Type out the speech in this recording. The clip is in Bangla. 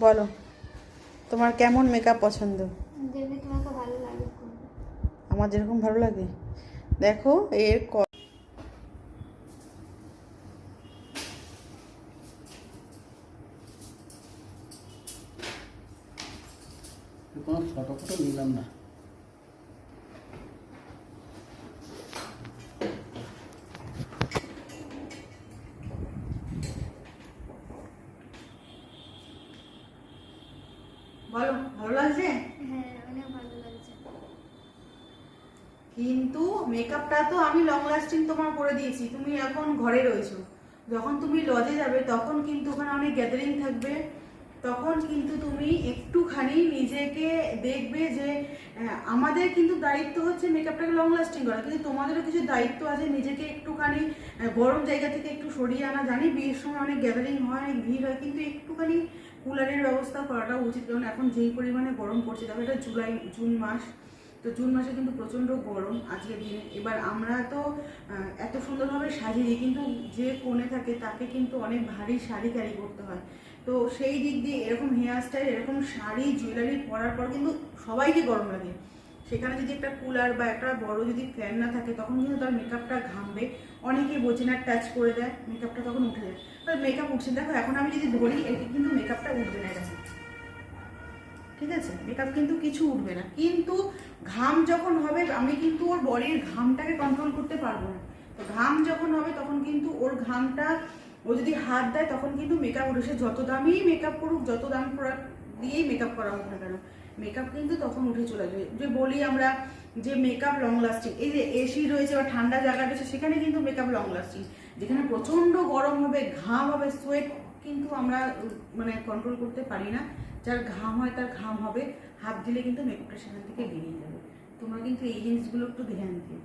বলো তোমার কেমন মেকআপ পছন্দ। আমার যেরকম ভালো লাগে? দেখো এর ক- কোনো ফটো ফটো নিলাম না। বলো ভালো লাগছে? হ্যাঁ অনেক ভালো লাগছে। কিন্তু মেকআপটা তো আমি লং লাস্টিং তোমার করে দিয়েছি তুমি এখন ঘরে রয়েছো। যখন তুমি লজে যাবে তখন কিন্তু ওখানে অনেক গ্যাদারিং থাকবে। তখন কিন্তু তুমি একটুখানি নিজেকে দেখবে যে আমাদের কিন্তু দায়িত্ব হচ্ছে মেকআপটাকে লং লাস্টিং করা। কিন্তু তোমাদেরও কিছু দায়িত্ব আছে নিজেকে একটুখানি গরম জায়গা থেকে একটু সরিয়ে আনা। জানি বিয়ের সময় অনেক গ্যাদারিং হয় অনেক ভিড় হয় কিন্তু একটুখানি কুলারের ব্যবস্থা করাটা উচিত। কারণ এখন যেই পরিমাণে গরম পড়ছে তবে এটা জুলাই, জুন মাস। তো জুন মাসে কিন্তু প্রচণ্ড গরম আজকের দিনে। এবার আমরা তো এত সুন্দরভাবে সাজিয়ে কিন্তু যে কোণে থাকে তাকে কিন্তু অনেক ভারী শাড়ি ক্যারি করতে হয়। তো সেই দিক দিয়ে এরকম হেয়ার স্টাইল এরকম শাড়ি জুয়েলারি পরার পর কিন্তু সবাইকে গরম লাগে। সেখানে যদি একটা কুলার বা একটা বড় যদি ফ্যান না থাকে, তখন কিন্তু তার মেকআপটা ঘামবে। অনেকে বোঝে না টাচ করে দেয় মেকআপটা তখন উঠে যায়। মেকআপ উঠছে। দেখো, এখন আমি যদি ধরি এটি কিন্তু মেকআপটা উঠবে না এরকম। ঠিক আছে? মেকআপ কিন্তু কিছু উঠবে না। কিন্তু ঘাম যখন হবে, আমি কিন্তু ওর বডির ঘামটাকে কন্ট্রোল করতে পারব না। তো ঘাম যখন হবে, তখন কিন্তু ওর ঘামটা, ও যদি হাত দেয়, তখন কিন্তু মেকআপ উঠে। সে যত দামি মেকআপ করুক, যত দাম দিয়েই মেকআপ করা হোক না কেন। মেকআপ কিন্তু তখন উঠে চলে যাবে যে বলি আমরা যে মেকআপ লং লাস্টিং এই যে এসি রয়েছে বা ঠান্ডা জায়গা রয়েছে, সেখানে কিন্তু মেকআপ লং লাস্টিং যেখানে প্রচণ্ড গরম হবে ঘাম হবে সোয়েট কিন্তু আমরা মানে কন্ট্রোল করতে পারি না। যার ঘাম হয়, তার ঘাম হবে। হাত দিলে কিন্তু মেকআপটা সেখান থেকে বেরিয়ে যাবে। তোমরা কিন্তু এই জিনিসগুলো একটু ধ্যান দিও